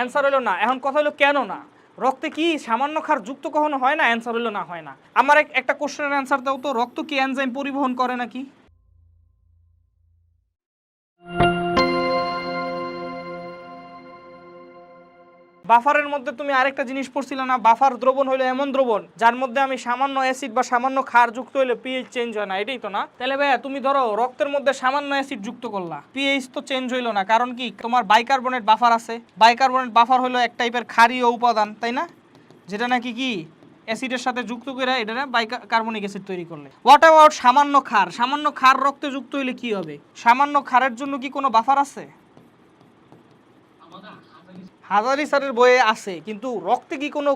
Answer হলো না। এখন কথা হলো কেন না? রক্তে কি সামান্য ক্ষার যুক্ত কখনো হয় না? অ্যান্সার হলো না, হয় না। আমার এক- একটা কোশ্চেনের অ্যান্সার দাও তো। রক্ত কি অ্যানজাইম পরিবহন করে নাকি? বাফারের মধ্যে তুমি আরেকটা জিনিস পড়ছিলে না? বাফার দ্রবণ হলো এমন দ্রবণ, যার মধ্যে আমি সামান্য অ্যাসিড বা সামান্য ক্ষার যুক্ত হলে পিএইচ চেঞ্জ হয় না। এটাই তো না? তাহলে ভাইয়া, তুমি ধরো রক্তের মধ্যে সামান্য অ্যাসিড যুক্ত করলা পিএইচ তো চেঞ্জ হইল না। কারণ কি? তোমার বাইকার্বনেট বাফার আছে। বাইকার্বনেট বাফার হলো এক টাইপের ক্ষারীয় উপাদান, তাই না? যেটা নাকি কি? অ্যাসিডের সাথে যুক্ত করে এটা কার্বনিক অ্যাসিড তৈরি করলে। হোয়াট অ্যাবাউট সামান্য ক্ষার? সামান্য ক্ষার রক্তে যুক্ত হইলে কি হবে? সামান্য ক্ষারের জন্য কি কোনো বাফার আছে? হাজারি স্যারের বইয়ে আছে, কিন্তু রক্তে কি কোনো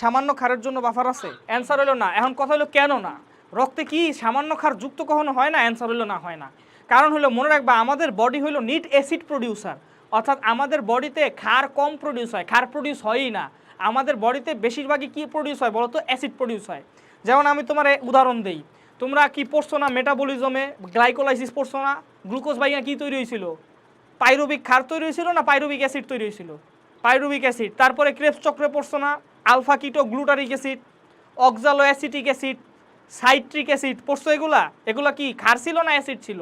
সামান্য ক্ষারের জন্য বাফার আছে? অ্যান্সার হলো না। এখন কথা হলো কেন না? রক্তে কি সামান্য ক্ষার যুক্ত কখনো হয় না? অ্যান্সার হলো না, হয় না। কারণ হলো, মনে রাখবা, আমাদের বডি হলো নিট অ্যাসিড প্রডিউসার অর্থাৎ আমাদের বডিতে খার কম প্রডিউস হয়। খার প্রডিউস হয়ই না। আমাদের বডিতে বেশিরভাগই কি প্রডিউস হয় বলো তো অ্যাসিড প্রডিউস হয়। যেমন আমি তোমার উদাহরণ দেই। তোমরা কি পড়ছো না মেটাবলিজমে গ্লাইকোলাইসিস পড়ছো না? গ্লুকোজ বাইয়া কী তৈরি হয়েছিল পাইরুবিক খার তৈরি হয়েছিল না? পাইরুবিক অ্যাসিড তৈরি হয়েছিল পাইরুবিক অ্যাসিড, তারপরে ক্রেপস চক্রে পড়ছো না, alpha keto glutaric acid, oxaloacetic acid, citric acid, পড়ছো এগুলা? এগুলা কি ক্ষার ছিল না অ্যাসিড ছিল?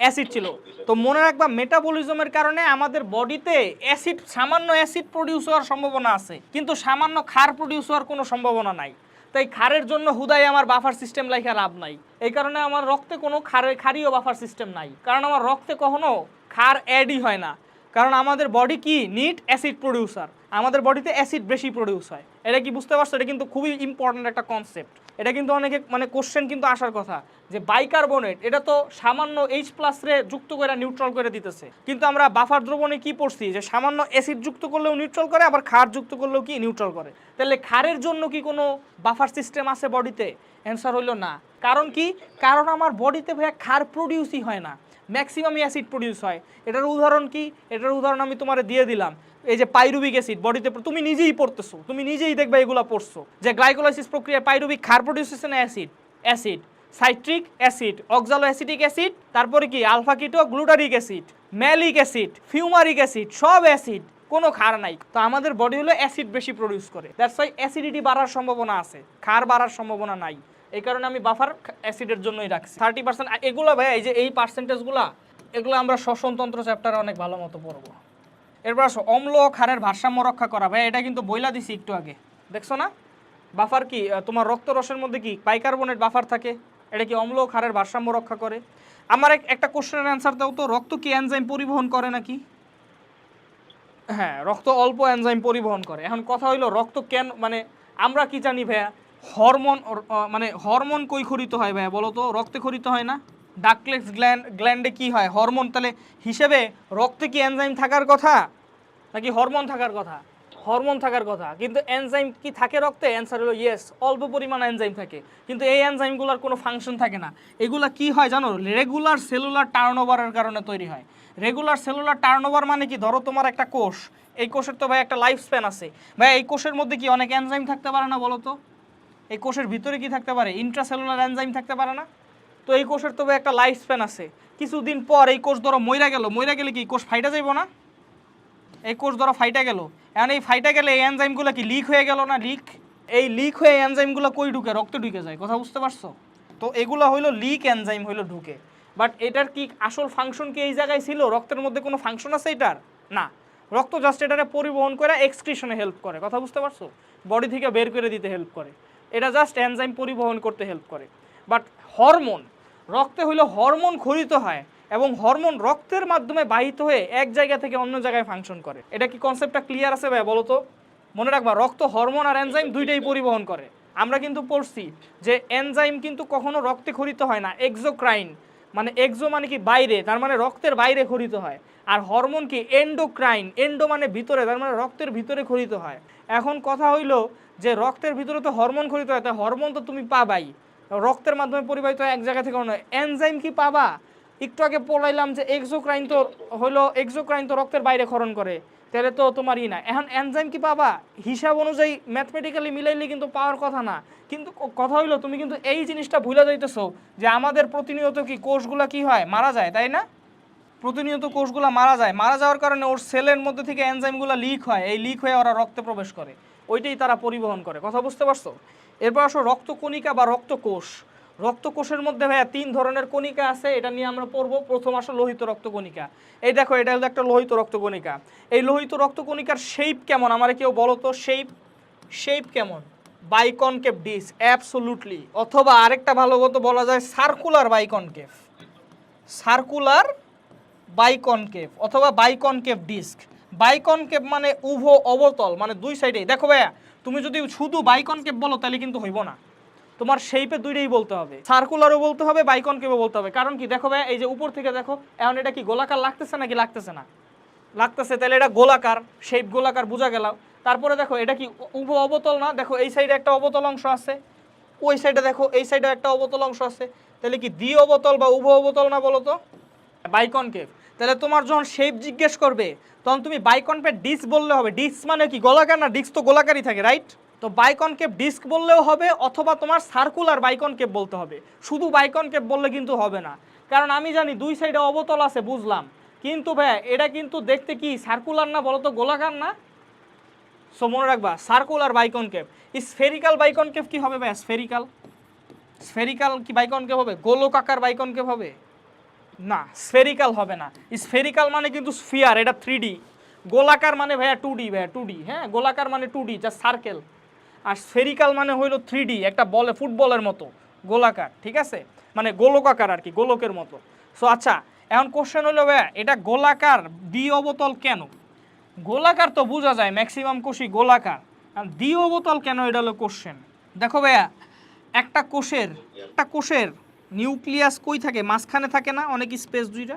অ্যাসিড ছিল। তো মনে রাখবা, মেটাবলিজমের কারণে আমাদের বডিতে অ্যাসিড, সামান্য অ্যাসিড প্রডিউস হওয়ার সম্ভাবনা আছে, কিন্তু সামান্য ক্ষার প্রডিউস হওয়ার কোনো সম্ভাবনা নাই। তাই খারের জন্য হুদাই আমার বাফার সিস্টেম লাইখা লাভ নাই। এই কারণে আমার রক্তে কোনো ক্ষারে খারিও বাফার সিস্টেম নাই। কারণ আমার রক্তে কখনো খার অ্যাডই হয় না। কারণ আমাদের বডি কি? নিট অ্যাসিড প্রডিউসার আমাদের বডিতে অ্যাসিড বেশি প্রডিউস হয়। এটা কি বুঝতে পারছ? এটা কিন্তু খুবই ইম্পর্ট্যান্ট একটা কনসেপ্ট এটা কিন্তু অনেকে মানে কোশ্চেন কিন্তু আসার কথা যে বাইকার্বনেট এটা তো সামান্য এইচ প্লাস রে যুক্ত করে নিউট্রাল করে দিতেছে। কিন্তু আমরা বাফার দ্রবণে কি পড়ছি? যে সামান্য অ্যাসিড যুক্ত করলেও নিউট্রাল করে, আবার ক্ষার যুক্ত করলেও কি নিউট্রাল করে। তাহলে ক্ষারের জন্য কি কোনো বাফার সিস্টেম আছে বডিতে অ্যান্সার হইল না। কারণ কি? কারণ আমার বডিতে ভাইয়া ক্ষার প্রডিউসই হয় না। ম্যাক্সিমাম অ্যাসিড প্রডিউস হয়। এটার উদাহরণ কি? এটার উদাহরণ আমি তোমার দিয়ে দিলাম। এই যে পাইরুবিক অ্যাসিড, বডিতে তুমি নিজেই পড়তেছো, তুমি নিজেই দেখবে এগুলো পড়ছো। যে গ্লাইকোলাইসিস প্রক্রিয়া পাইরুবিক ক্ষার প্রডিউস হচ্ছে না acid acid, citric acid oxaloacetic acid, তারপরে কি? Alpha keto, glutaric acid, malic acid, fumaric acid, সব অ্যাসিড, কোনো ক্ষার নাই। তো আমাদের বডি হলো অ্যাসিড বেশি প্রডিউস করে। দ্যাটস ওয়াই অ্যাসিডিটি বাড়ার সম্ভাবনা আছে, ক্ষার বাড়ার সম্ভাবনা নাই। এই কারণে আমি বাফার অ্যাসিডের জন্যই রাখছি। থার্টি পার্সেন্ট এগুলো ভাই, এই যে এই পার্সেন্টেজগুলো এগুলো আমরা শ্বসনতন্ত্র চ্যাপ্টারে অনেক ভালো মতো পড়ব। এরপর আসো, অম্ল ক্ষারের ভারসাম্য রক্ষা করা। ভাই, এটা কিন্তু বইলা দিছি একটু আগে। দেখছ না? বাফার কি? তোমার রক্ত রসের মধ্যে কি বাইকার্বনেট বাফার থাকে? এটা কি অম্ল ক্ষারের ভারসাম্য রক্ষা করে? আমার এক- একটা কোশ্চেনের অ্যান্সার দাও তো, রক্ত কি এনজাইম পরিবহন করে নাকি? হ্যাঁ রক্ত অল্প এনজাইম পরিবহন করে। এখন কথা হইল, রক্ত কেন মানে আমরা কি জানি ভাইয়া? হরমোন মানে হরমোন কই খরিত হয় ভাইয়া বলো তো? রক্তে খরিত হয় না? ডাকলেক্স গ্ল্যান্ড গ্ল্যান্ডে কি হয়? হরমোন তাহলে হিসেবে রক্তে কি এনজাইম থাকার কথা? নাকি হরমোন থাকার কথা? হরমোন থাকার কথা। কিন্তু এনজাইম কি থাকে রক্তে? অ্যান্সার হলো ইয়েস অল্প পরিমাণ এনজাইম থাকে। কিন্তু এই এনজাইমগুলোর কোনো ফাংশন থাকে না। এগুলা কি হয় জানো? রেগুলার সেলুলার টার্নওভারের কারণে তৈরি হয়। রেগুলার সেলুলার টার্নওভার মানে কি? ধরো তোমার একটা কোষ। এই কোষের তো ভাই একটা লাইফ স্প্যান আছে। ভাই, এই কোষের মধ্যে কি অনেক এনজাইম থাকতে পারে না বলো তো? এই কোষের ভিতরে কি থাকতে পারে? ইন্ট্রাসেলুলার এনজাইম থাকতে পারে না? তো এই কোষের তবে একটা লাইফ স্প্যান আছে। কিছুদিন পর এই কোষ ধরো মইরা গেল। মইরা গেলে কি কোষ ফাইটা যাইব না? এই কোষ ধরো ফাইটা গেল। এখন এই ফাইটা গেলে এই এনজাইমগুলো কি লিক হয়ে গেল না লিক এই লিক হয়ে এনজাইমগুলো কই ঢুকে? রক্তে ঢুকে যায়। কথা বুঝতে পারছ? তো এগুলো হইল লিক এনজাইম হইল ঢুকে। বাট এটার কি আসল ফাংশন কি এই জায়গায় ছিল? রক্তের মধ্যে কোনো ফাংশন আছে এটার? না। রক্ত জাস্ট এটারে পরিবহন করে এক্সক্রিশনে হেল্প করে। কথা বুঝতে পারছ? বডি থেকে বের করে দিতে হেল্প করে। এটা জাস্ট এনজাইম পরিবহন করতে হেল্প করে। বাট হরমোন রক্তে হইল হরমোন খরিত হয় এবং হরমোন রক্তের মাধ্যমে বাহিত হয়ে এক জায়গা থেকে অন্য জায়গায় ফাংশন করে। এটা কি কনসেপ্টটা ক্লিয়ার আছে ভাই বলো তো? মনে রাখবা, রক্ত হরমোন আর এনজাইম দুইটাই পরিবহন করে। আমরা কিন্তু পড়ছি যে এনজাইম কিন্তু কখনো রক্তে খরিত হয় না এক্সোক্রাইন মানে এক্সো মানে কি বাইরে, তার মানে রক্তের বাইরে খরিত হয়। আর হরমোন কি এন্ডোক্রাইন এন্ডো মানে ভিতরে, তার মানে রক্তের ভিতরে খরিত হয়। এখন কথা হইল যে রক্তের ভিতরে তো হরমোন খরিত হয় তাই হরমোন তো তুমি পাবাই। রক্তের মাধ্যমে পরিবাহিত এক জায়গা থেকে অন্য। এনজাইম কি পাবা? একটু আগে পড়াইলাম যে এক্সোক্রাইন তো হলো এক্সোক্রাইন তো রক্তের বাইরে ক্ষরণ করে, তাহলে তো তোমার ই না। এখন এনজাইম কি পাবা? হিসাব অনুযায়ী ম্যাথমেটিক্যালি মিলাইলে কিন্তু পাওয়ার কথা না। কিন্তু কথা হইল, তুমি কিন্তু এই জিনিসটা ভুলে যাইতেছো যে আমাদের প্রতিনিয়ত কি কোষগুলা কি হয়? মারা যায়, তাই না? প্রতিনিয়ত কোষগুলো মারা যায়। মারা যাওয়ার কারণে ওর সেলের মধ্যে থেকে এনজাইমগুলো লিক হয়। এই লিক হয়ে ওরা রক্তে প্রবেশ করে। ওইটাই তারা পরিবহন করে। কথা বুঝতে পারছ? এরপর আসো রক্তকণিকা বা রক্তকোষ। রক্তকোষের মধ্যে ভাইয়া তিন ধরনের কণিকা আছে, এটা নিয়ে আমরা পড়ব। প্রথম আসো লোহিত রক্তকণিকা। এই দেখো, এটা হলো একটা লোহিত রক্তকণিকা। এই লোহিত রক্তকণিকার শেপ কেমন? আমার কেউ বলো তো শেপ শেপ কেমন? বাইকনকেভ ডিস অ্যাবসোলুটলি অথবা আরেকটা ভালো মতো বলা যায় সার্কুলার বাইকনকেভ সার্কুলার বাইকনকেভ অথবা বাইকনকেভ ডিস্ক বাইকনকেভ মানে উভ অবতল মানে দুই সাইডে দেখো ভাইয়া, তুমি যদি শুধু বাইকনকেভ বলো, তাহলে কিন্তু হইব না। তোমার শেপে দুইটাই বলতে হবে। সার্কুলারও বলতে হবে, বাইকন বাইকনকেভও বলতে হবে। কারণ কি, দেখো ভাইয়া, এই যে উপর থেকে দেখো, এখন এটা কি গোলাকার লাগতেছে নাকি লাগতেছে না? লাগতেছে, তাহলে এটা গোলাকার শেপ গোলাকার বোঝা গেল। তারপরে দেখো, এটা কি উভ অবতল না? দেখো, এই সাইডে একটা অবতল অংশ আছে। ওই সাইডে দেখো, এই সাইডে একটা অবতল অংশ আছে। তাহলে কি দ্বি অবতল বা উভ অবতল না বলো তো? বাইকনকেভ তাহলে তোমার যখন শেপ জিজ্ঞেস করবে, তখন তুমি বাইকনকেভ ডিস্ক বললে হবে। ডিস্ক মানে কি? গোলাকার না? ডিস্ক তো গোলাকারই থাকে রাইট তো বাইকনকেভ ডিস্ক বললেও হবে, অথবা তোমার সার্কুলার বাইকনকেভ বলতে হবে। শুধু বাইকনকেভ বললে কিন্তু হবে না। কারণ আমি জানি দুই সাইডে অবতল আছে, বুঝলাম। কিন্তু ভাই এটা কিন্তু দেখতে কি সার্কুলার না বলো তো গোলাকার না? সো মনে রাখবা সার্কুলার বাইকনকেভ স্ফেরিক্যাল বাইকনকেভ কি হবে ভাই স্ফেরিক্যাল স্ফেরিক্যাল কি বাইকন বাইকনকেভ হবে? গোলকাকার বাইকনকেভ হবে? না স্ফেরিক্যাল হবে না। স্ফেরিক্যাল মানে কিন্তু স্ফিয়ার এটা থ্রি গোলাকার মানে ভাইয়া টু ডি ভাইয়া টু ডি হ্যাঁ? গোলাকার মানে টু ডি যা সার্কেল আর স্ফেরিক্যাল মানে হইল থ্রি একটা বলে, ফুটবলের মতো, গোলাকার, ঠিক আছে? মানে গোলকাকার আর কি, গোলকের মতো। সো আচ্ছা এখন কোশ্চেন হলো ভাইয়া, এটা গোলাকার দ্বি অবতল কেন? গোলাকার তো বোঝা যায় ম্যাক্সিমাম কোষই গোলাকার। দ্বি অবতল কেন, এটা হলো কোশ্চেন দেখো ভাইয়া, একটা কোষের একটা কোষের নিউক্লিয়াস কই থাকে? মাঝখানে থাকে না? অনেক স্পেস দুইটা?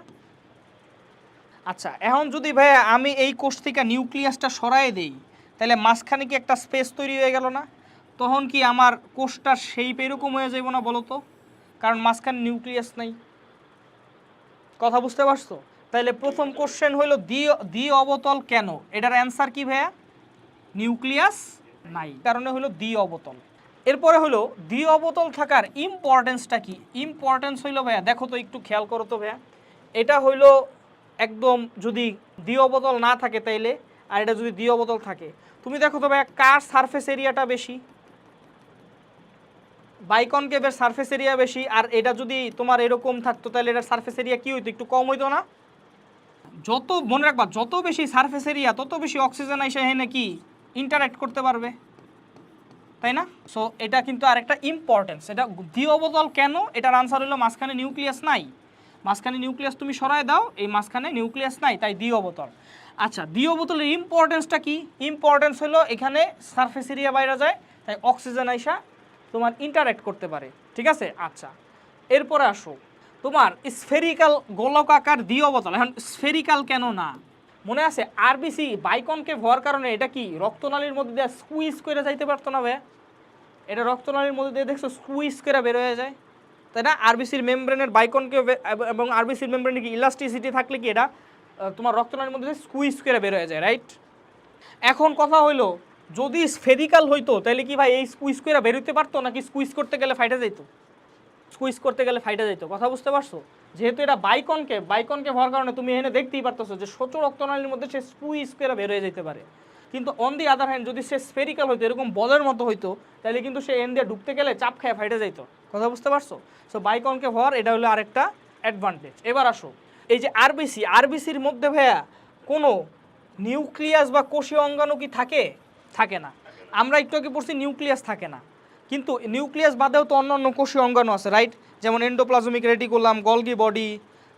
আচ্ছা এখন যদি ভাইয়া আমি এই কোষ থেকে নিউক্লিয়াসটা সরাই দেই, তাহলে মাঝখানে কি একটা স্পেস তৈরি হয়ে গেল না? তখন কি আমার কোষটার শেপ এরকম হয়ে যাইব না বলো তো কারণ মাঝখানে নিউক্লিয়াস নাই। কথা বুঝতে পারছ? তাহলে প্রথম কোশ্চেন হইল, দ্বি দ্বি অবতল কেন? এটার অ্যান্সার কি ভাইয়া? নিউক্লিয়াস নাই। কারণে হলো দ্বি অবতল। এরপরে হলো দ্বি অবতল থাকার ইম্পর্টেন্সটা কি? ইম্পর্টেন্স হইল ভাইয়া, দেখো তো একটু খেয়াল করো তো ভাইয়া। এটা হইল একদম যদি দ্বি অবতল না থাকে তাইলে, আর এটা যদি দ্বি অবতল থাকে। তুমি দেখো তো ভাইয়া, কার সারফেস এরিয়াটা বেশি? বাইকনকেভের সারফেস এরিয়া বেশি, আর এটা যদি তোমার এরকম থাকতো তাহলে এটার সারফেস এরিয়া কি হইতো? একটু কম হইতো না? যত, মনে রাখবা, যত বেশি সারফেস এরিয়া তত বেশি অক্সিজেন এসে এখানে কি? ইন্টারাক্ট করতে পারবে। তাই না? সো এটা কিন্তু আরেকটা ইম্পর্টেন্স এটা দ্বি অবতল কেন? এটার আনসার হলো মাঝখানে নিউক্লিয়াস নাই। মাঝখানে নিউক্লিয়াস তুমি সরায় দাও, এই মাঝখানে নিউক্লিয়াস নাই, তাই দ্বি অবতল। আচ্ছা দ্বি অবতলের ইম্পর্টেন্সটা কি? ইম্পর্টেন্স হলো এখানে সারফেস এরিয়া বাইরে যায়, তাই অক্সিজেন আইসা তোমার ইন্টারাক্ট করতে পারে। ঠিক আছে? আচ্ছা এরপরে আসো। তোমার স্ফেরিক্যাল গোলকাকার দ্বি অবতল। এখন স্ফেরিক্যাল কেন না? মনে আছে আরবিসি বাইকনকে হওয়ার কারণে এটা কি? রক্তনালীর মধ্যে দিয়ে স্কুইজ করে যাইতে পারতো না ভাইয়া এটা রক্তনালীর মধ্যে দিয়ে দেখছ স্কুইজ করে বের হয়ে যায়। তাই না? আরবিসির মেমব্রেনের বাইকনকে এবং আরবিসির মেমব্রেনে কি ইলাস্টিসিটি থাকলে কি এটা তোমার রক্তনালীর মধ্যে স্কুইজ করে বের হয়ে যায় রাইট এখন কথা হইল, যদি স্ফেরিক্যাল হইতো তাহলে কি ভাই এই স্কুইজ করে বেরোতে পারতো নাকি স্কুইজ করতে গেলে ফাইটে যাইতো? স্কুইজ করতে গেলে ফাইটা যাইতো। কথা বুঝতে পারছ? যেহেতু এটা বাইকনকে বাইকনকে হওয়ার কারণে তুমি এখানে দেখতেই পারতেছো যে ছোট রক্তনালীর মধ্যে সে স্কুইজ করে বের হয়ে যেতে পারে। কিন্তু অন দি আদার হ্যান্ড যদি সে স্ফেরিক্যাল হইতো, এরকম বলের মতো হইতো, তাহলে কিন্তু সে এন দিয়ে ঢুকতে গেলে চাপ খায় ফাইটে যাইতো। কথা বুঝতে পারছ? সো বাইকনকে হওয়ার এটা হলো আরেকটা অ্যাডভান্টেজ এবার আসো। এই যে আরবিসি আরবিসির মধ্যে ভাইয়া কোনো নিউক্লিয়াস বা কোষীয় অঙ্গাণু কি থাকে? থাকে না। আমরা একটু আগে পড়ছি নিউক্লিয়াস থাকে না। কিন্তু নিউক্লিয়াস বাদেও তো অন্য অন্য কোষীয় অঙ্গাণু আছে রাইট যেমন এন্ডোপ্লাজমিক রেটিকুলাম গলগি বডি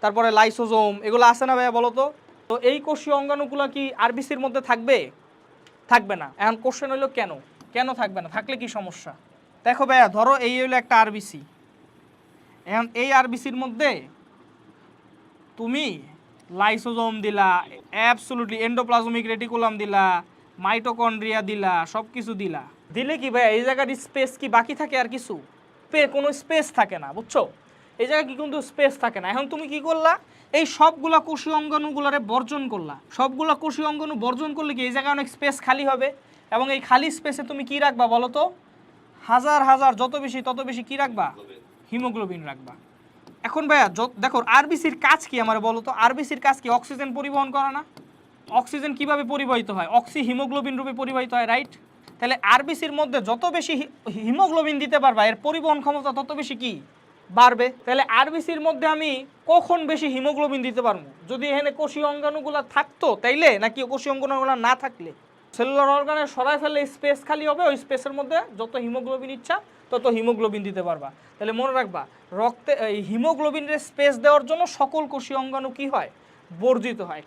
তারপরে লাইসোজোম এগুলো আছে না ভাইয়া বলো তো তো এই কোষীয় অঙ্গাণুগুলো কি আরবিসির মধ্যে থাকবে? থাকবে না। এখন কোশ্চেন হলো কেন? কেন থাকবে না? থাকলে কি সমস্যা? দেখো ভাইয়া, ধরো এই হলো একটা আরবিসি এখন এই আরবিসির মধ্যে তুমি লাইসোজোম দিলা অ্যাবসলুটলি এন্ডোপ্লাজমিক রেটিকুলাম দিলা মাইটোকন্ড্রিয়া দিলা সব কিছু দিলা। দিলে কি ভাই, এই জায়গার স্পেস কি বাকি থাকে আর কিছু? পে কোনো স্পেস থাকে না, বুঝছ? এই জায়গায় কি কিন্তু স্পেস থাকে না। এখন তুমি কি করলা? এই সবগুলা কোষীয় অঙ্গাণুগুলারে বর্জন করলা। সবগুলা কোষীয় অঙ্গাণু বর্জন করলে কি এই জায়গায় অনেক স্পেস খালি হবে? এবং এই খালি স্পেসে তুমি কি রাখবা বলো তো? হাজার হাজার, যত বেশি, তত বেশি কি রাখবা? হিমোগ্লোবিন রাখবা। এখন ভাইয়া দেখো আরবিসির কাজ কি আমার বলো তো? আরবিসির কাজ কি অক্সিজেন পরিবহন করা না? অক্সিজেন কীভাবে পরিবাহিত হয়? অক্সি হিমোগ্লোবিন রূপে পরিবাহিত হয় রাইট তাহলে আরবিসির মধ্যে যত বেশি হিমোগ্লোবিন দিতে পারবা, এর পরিবহন ক্ষমতা তত বেশি কি? বাড়বে। তাহলে আরবিসির মধ্যে আমি কখন বেশি হিমোগ্লোবিন দিতে পারব? যদি এখানে কোষীয় অঙ্গাণুগুলো থাকতো তাইলে, নাকি কোষীয় অঙ্গাণুগুলো না থাকলে? সেলুলার অর্গানে সরাই ফেললে স্পেস খালি হবে, ওই স্পেসের মধ্যে যত হিমোগ্লোবিন ইচ্ছা, তত হিমোগ্লোবিন দিতে পারবা। তাহলে মনে রাখবা, রক্তে, এই হিমোগ্লোবিনের স্পেস দেওয়ার জন্য সকল কোষীয় অঙ্গাণু কি হয়? বর্জিত হয়।